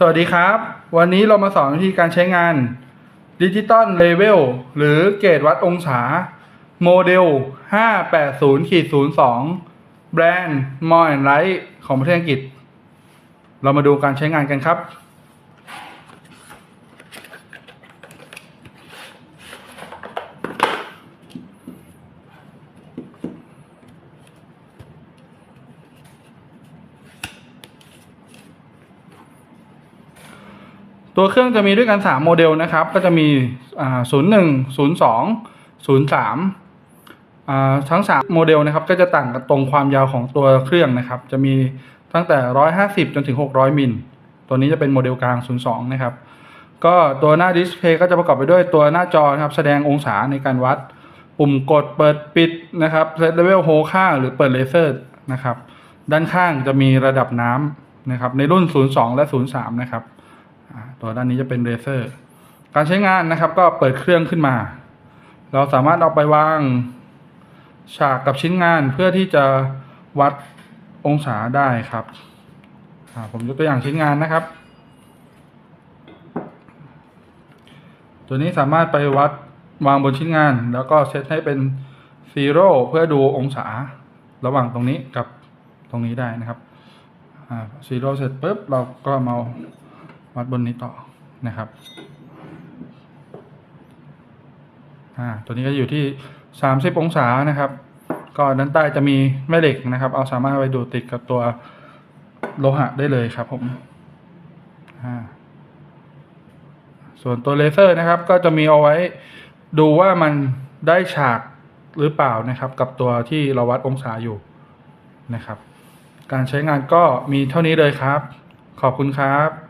สวัสดีครับ วันนี้เรามาสอนวิธีการใช้งานดิจิตอลเลเวลหรือเกรดวัดองศา โมเดล 580-02 แบรนด์มอ and ไ i ท์ของประเทศอังกฤษ เรามาดูการใช้งานกันครับ ตัวเครื่องจะมีด้วยกัน 3 โมเดลนะครับ ก็จะมีอ่า01 02 03อ่าทั้ง 3 โมเดลนะครับ ก็จะต่างกันตรงความยาวของตัวเครื่องนะครับ จะมีตั้งแต่ 150 จนถึง 600 มิล ตัวนี้จะเป็นโมเดลกลาง 02 นะครับ ก็ตัวหน้าดิสเพย์ก็จะประกอบไปด้วยตัวหน้าจอนะครับ แสดงองศาในการวัด ปุ่มกดเปิดปิดนะครับเซตเลเวลโฮข้าหรือเปิดเลเซอร์นะครับ ด้านข้างจะมีระดับน้ำนะครับ ในรุ่น 02 และ 03 นะครับ ตัวด้านนี้จะเป็นเลเซอร์ การใช้งานนะครับก็เปิดเครื่องขึ้นมา เราสามารถเอาไปวางฉากกับชิ้นงานเพื่อที่จะวัดองศาได้ครับ ผมยกตัวอย่างชิ้นงานนะครับ ตัวนี้สามารถไปวัดวางบนชิ้นงาน แล้วก็เซตให้เป็นซีโร่เพื่อดูองศาระหว่างตรงนี้กับตรงนี้ได้นะครับซีโร่เสร็จปุ๊บเราก็มา วัดบนนี้ต่อนะครับอ่าตัวนี้ก็อยู่ที่สามสิบองศานะครับ ก็ด้านใต้จะมีแม่เหล็กนะครับ เอาสามารถไปดูติดกับตัวโลหะได้เลยครับผมอ่าส่วนตัวเลเซอร์นะครับ ก็จะมีเอาไว้ดูว่ามันได้ฉากหรือเปล่านะครับ กับตัวที่เราวัดองศาอยู่นะครับ การใช้งานก็มีเท่านี้เลยครับ ขอบคุณครับ